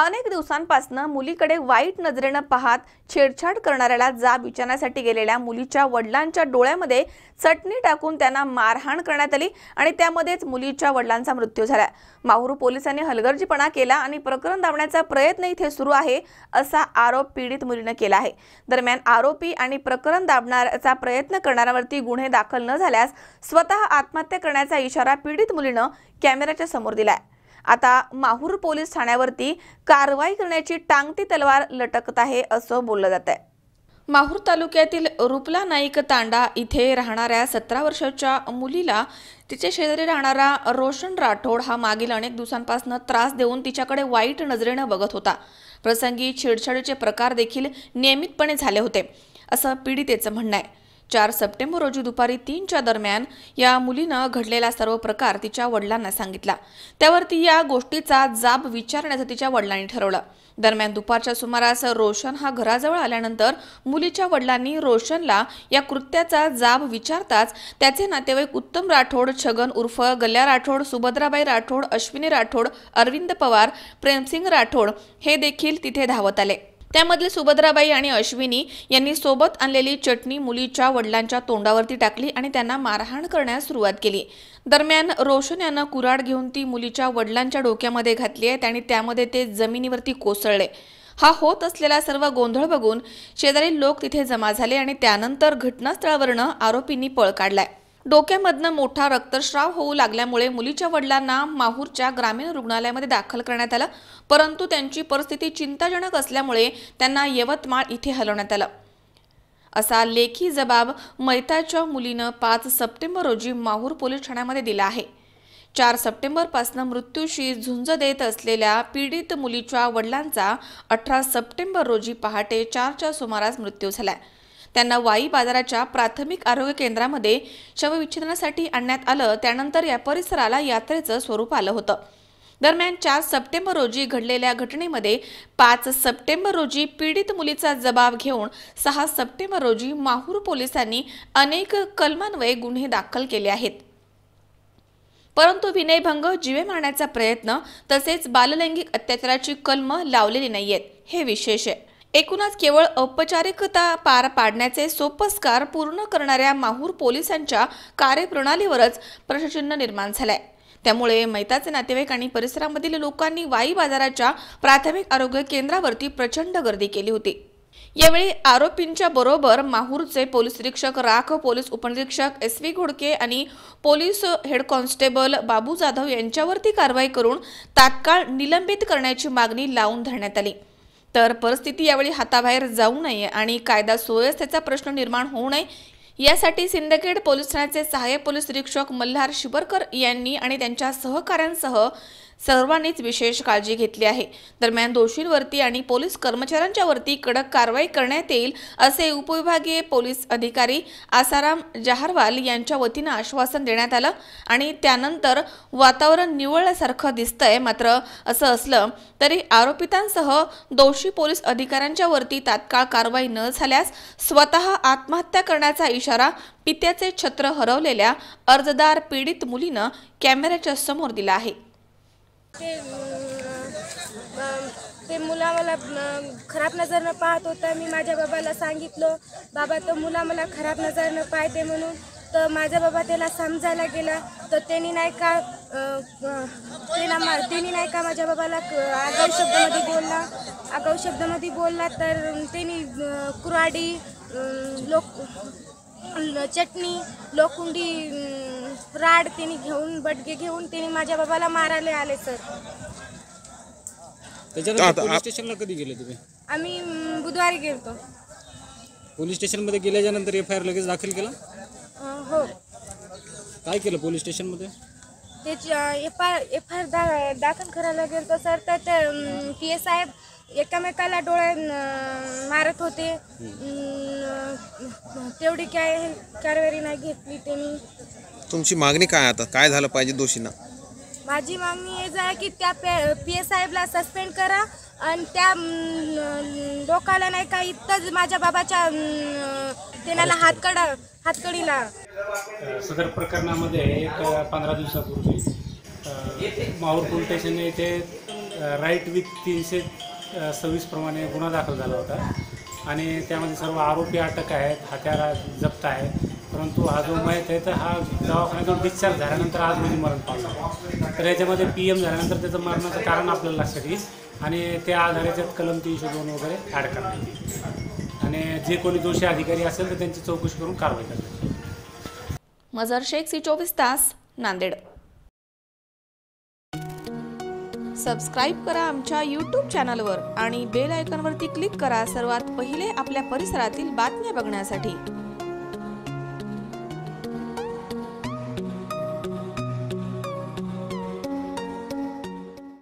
अनेक दिवसांपासनं मुलीकडे वाईट नजरेनं पाहत छेडछाड करणाऱ्याला जाब विचारण्यासाठी गेलेल्या मुलीच्या वडिलांच्या डोळ्यामध्ये चटणी टाकून त्यांना मारहाण करण्यात आली आणि त्यामध्येच मुलीच्या वडिलांचा मृत्यू झाला. माहुरू पोलिसांनी हलगर्जीपणा केला आणि प्रकरण दाबण्याचा प्रयत्न इथे सुरू आहे असा आरोप पीडित मुलीनं केला आहे. दरम्यान आरोपी आणि प्रकरण दाबण्याचा प्रयत्न करणाऱ्यावरती गुन्हे दाखल न झाल्यास स्वतः आत्महत्या करण्याचा इशारा पीडित मुलीनं कॅमेऱ्याच्या समोर दिलाय. आता माहूर पोलीस ठाण्यावरती कारवाई करण्याची टांगती तलवार लटकत आहे असं बोललं जात आहे माहूर तालुक्यातील रुपला नाईक तांडा इथे राहणाऱ्या सतरा वर्षाच्या मुलीला तिच्या शेजारी राहणारा रोशन राठोड हा मागील अनेक दिवसांपासून त्रास देऊन तिच्याकडे वाईट नजरेनं बघत होता. प्रसंगी छेडछाडीचे प्रकार देखील नियमितपणे झाले होते असं पीडितेचं म्हणणं आहे. चार सप्टेंबर रोजी दुपारी तीनच्या दरम्यान या मुलीनं घडलेला सर्व प्रकार तिच्या वडिलांना सांगितला. त्यावरती या गोष्टीचा जाब विचारण्याचं तिच्या वडिलांनी ठरवलं. दरम्यान दुपारच्या सुमारास रोशन हा घराजवळ आल्यानंतर मुलीच्या वडिलांनी रोशनला या कृत्याचा जाब विचारताच त्याचे नातेवाईक उत्तम राठोड छगन उर्फ गल्ल्या राठोड सुभद्राबाई राठोड अश्विनी राठोड अरविंद पवार प्रेमसिंग राठोड हे देखील तिथे धावत आले. त्यामधले सुभद्राबाई आणि अश्विनी यांनी सोबत आणलेली चटणी मुलीच्या वडिलांच्या तोंडावरती टाकली आणि त्यांना मारहाण करण्यास सुरुवात केली. दरम्यान रोशन यानं कुऱ्हाड घेऊन ती मुलीच्या वडिलांच्या डोक्यामध्ये घातली आहे आणि त्यामध्ये ते जमिनीवरती कोसळले. हा होत असलेला सर्व गोंधळ बघून शेजारी लोक तिथे जमा झाले आणि त्यानंतर घटनास्थळावरनं आरोपींनी पळ काढलाय. डोक्यामधनं मोठा रक्तस्राव होऊ लागल्यामुळे मुलीच्या वडिलांना माहूरच्या ग्रामीण रुग्णालयामध्ये दाखल करण्यात आलं. परंतु त्यांची परिस्थिती चिंताजनक असल्यामुळे त्यांना यवतमाळ इथे हलवण्यात आलं. असा लेखी जबाब मैताच्या मुलीनं पाच सप्टेंबर रोजी माहूर पोलीस ठाण्यामध्ये दिला आहे. चार सप्टेंबरपासून मृत्यूशी झुंज देत असलेल्या पीडित मुलीच्या वडिलांचा अठरा सप्टेंबर रोजी पहाटे चारच्या सुमारास मृत्यू झालाय. त्यांना वाई बाजाराच्या प्राथमिक आरोग्य केंद्रामध्ये शवविच्छेदनासाठी आणण्यात आलं. त्यानंतर या परिसराला यात्रेचं स्वरूप आलं होतं. दरम्यान चार सप्टेंबर रोजी घडलेल्या घटनेमध्ये पाच सप्टेंबर रोजी पीडित मुलीचा जबाब घेऊन सहा सप्टेंबर रोजी माहूर पोलिसांनी अनेक कलमान्वये गुन्हे दाखल केले आहेत. परंतु विनयभंग जीवे मारण्याचा प्रयत्न तसेच बाललैंगिक अत्याचाराची कलम लावलेली नाहीयेत. हे विशेष आहे. एकूणच केवळ औपचारिकता पार पाडण्याचे सोपस्कार पूर्ण करणाऱ्या माहूर पोलिसांच्या कार्यप्रणालीवरच प्रश्नचिन्ह निर्माण झालंय. त्यामुळे मैताचे नातेवाईक आणि परिसरामधील लोकांनी वाई बाजाराच्या प्राथमिक आरोग्य केंद्रावरती प्रचंड गर्दी केली होती. यावेळी आरोपींच्या बरोबर माहूरचे पोलीस निरीक्षक राख पोलीस उपनिरीक्षक एस व्ही घोडके आणि police head constable Babu Jadhav यांच्यावरती कारवाई करून तात्काळ निलंबित करण्याची मागणी लावून धरण्यात आली. तर परिस्थिती यावेळी हाताबाहेर जाऊ नये आणि कायदा सुव्यवस्थेचा प्रश्न निर्माण होऊ नये. यासाठी सिंदखेड पोलीस ठाण्याचे सहाय्यक पोलीस निरीक्षक मल्हार शिबरकर यांनी आणि त्यांच्या सहकाऱ्यांसह सर्वांनीच विशेष काळजी घेतली आहे. दरम्यान दोषींवरती आणि पोलीस कर्मचाऱ्यांच्यावरती कडक कारवाई करण्यात येईल असे उपविभागीय पोलीस अधिकारी आसाराम जहारवाल यांच्या वतीनं आश्वासन देण्यात आलं आणि त्यानंतर वातावरण निवळल्यासारखं दिसतंय मात्र असं असलं तरी आरोपितांसह दोषी पोलीस अधिकाऱ्यांच्या वरती तात्काळ कारवाई न झाल्यास स्वतः आत्महत्या करण्याचा इशारा पित्याचे छत्र हरवलेल्या अर्जदार पीडित मुलीनं कॅमेऱ्याच्या समोर दिला आहे. ते ते मुला मला खराब नजरनं पाहत होता. मी माझ्या बाबाला सांगितलं बाबा तर मुला मला खराब नजरनं पाहते म्हणून तर माझा बाबा त्याला समजायला गेला. तर त्यांनी नाही का त्याला मा त्यांनी नाही का माझ्या बाबाला क- आगाऊ शब्दामध्ये बोलला. आगाऊ शब्दामध्ये बोलला तर त्यांनी कुराडी लोक चटणी लोखंडी राड त्यांनी घेऊन बटके घेऊन त्यांनी माझ्या बाबाला मारायला आले सर. त्याच्यानंतर आता- पोलीस स्टेशनला कधी गेले तुम्ही? आम्ही अं, बुधवारी गेलतो. पोलीस स्टेशनमध्ये गेल्याच्यानंतर एफ आय आर लगेच दाखल केला? अं, हो. काय केलं पोलीस स्टेशनमध्ये? त्याची एफ आय एफ आय दा दाखल करायला गेलतो सर. तर ते पी एस साहेब एकामेकाला डोळे अं, मारत होते. अं, तेवढी काय कारवाई नाही घेतली त्यांनी. तुमची मागणी काय आता? काय झालं पाहिजे दोषींना? माझी मागणी हेच आहे की त्या पी एस साहेबला सस्पेंड करा आणि त्या अं, लोकाला नाही का इथंच माझ्या बाबाच्या अं, त्याला हातकडा हातकडीला. सदर प्रकरणामध्ये एक पंधरा दिवसापूर्वी अ, माहूर पोलीस स्टेशन येथे राईट विथ तीनशे अ, सव्वीस प्रमाणे गुन्हा दाखल झाला होता. आणि त्यामध्ये सर्व आरोपी अटक आहेत हत्यारा जप्त आहे परंतु हा जो मयत आहे तर हा दवाखान्यातून डिस्चार्ज झाल्यानंतर आज रोजी मरण पावला. तर याच्यामध्ये पी एम झाल्यानंतर त्याचं मरणाचं कारण आपल्याला लक्षात येईल आणि त्या आधारे त्यात कलम तीनशे दोन वगैरे ॲड करण्यात येईल आणि जे कोणी दोषी अधिकारी असेल तर त्यांची चौकशी करून कारवाई करण्यात येईल मजर शेख सी चोवीस तास नांदेड. सबस्क्राईब करा आमच्या यूट्यूब चॅनलवर आणि बेल आयकॉनवरती क्लिक करा सर्वात पहिले आपल्या परिसरातील बातम्या बघण्यासाठी.